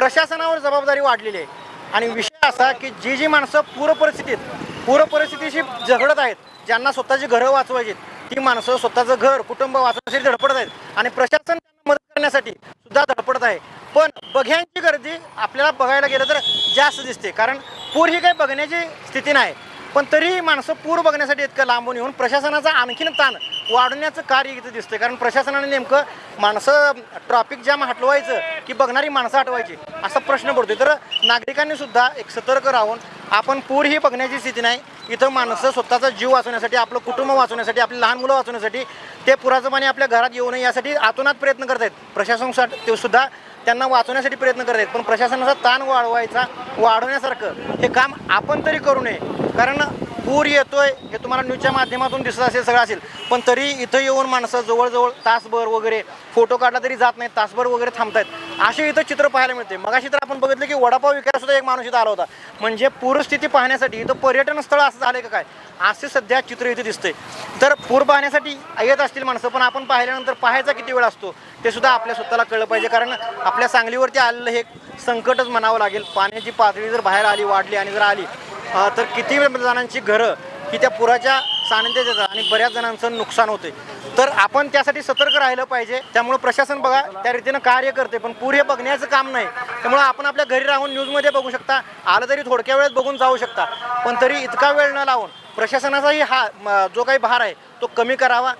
प्रशासनावर जबाबदारी वाढलेली आहे. आणि विषय असा की जी जी माणसं पूर परिस्थितीत पूर परिस्थितीशी झगडत आहेत ज्यांना स्वतःची घरं वाचवायची ती माणसं स्वतःचं घर कुटुंब वाचवण्यासाठी धडपडत आहेत. आणि प्रशासन त्यांना मदत करण्यासाठी सुद्धा धडपडत आहे. पण बघ्यांची गर्दी आपल्याला बघायला गेलं तर जास्त दिसते. कारण पूर ही काही बघण्याची स्थिती नाही. पण तरीही माणसं पूर बघण्यासाठी इतकं लांबून येऊन प्रशासनाचा आणखीन ताण वाढवण्याचं कार्य इथं दिसतं कारण प्रशासनाने नेमकं माणसं ट्रॉफिक जाम हटवायचं की बघणारी माणसं हटवायची असा प्रश्न पडतोय. तर नागरिकांनी सुद्धा एक सतर्क राहून आपण पूर ही बघण्याची स्थिती नाही. इथं माणसं स्वतःचा जीव वाचवण्यासाठी आपलं कुटुंब वाचवण्यासाठी आपली लहान मुलं वाचवण्यासाठी ते पुराचं पाणी आपल्या घरात येऊ नये यासाठी आतोनात प्रयत्न करत आहेत. प्रशासन ते सुद्धा त्यांना वाचवण्यासाठी प्रयत्न करत आहेत. पण प्रशासनाचा ताण वाढवायचा वाढवण्यासारखं हे काम आपण तरी करू नये. कारण पूर येतोय हे तुम्हाला न्यूजच्या माध्यमातून दिसत असेल सगळं असेल. पण तरी इथं येऊन माणसं जवळजवळ तासभर वगैरे फोटो काढला तरी जात नाही तासभर वगैरे थांबतायत. असे इथं चित्र पाहायला मिळते. मगाशी तर आपण बघितलं की वडापाव विकायला सुद्धा एक माणूस इथं आला होता. म्हणजे पूरस्थिती पाहण्यासाठी इथं पर्यटन स्थळ असं झालं का काय? असे सध्या चित्र इथे दिसते तर पूर पाहण्यासाठी येत असतील माणसं पण आपण पाहिल्यानंतर पाहायचा किती वेळ असतो ते सुद्धा आपल्या स्वतःला कळलं पाहिजे. कारण आपल्या सांगलीवरती आलेलं हे संकटच म्हणावं लागेल. पाण्याची पातळी जर बाहेर आली वाढली आणि जर आली तर किती जणांची घरं की त्या पुराच्या सानिध्यात येतात आणि बऱ्याच जणांचं नुकसान होते तर आपण त्यासाठी सतर्क राहिलं पाहिजे. त्यामुळे प्रशासन बघा त्या रीतीनं कार्य करते पण पूर हे बघण्याचं काम नाही. त्यामुळे आपण आपल्या घरी राहून न्यूजमध्ये बघू शकता आलं तरी थोडक्या वेळेत बघून जाऊ शकता. पण तरी इतका वेळ न लावून प्रशासनाचाही हा जो काही भार आहे तो कमी करावा.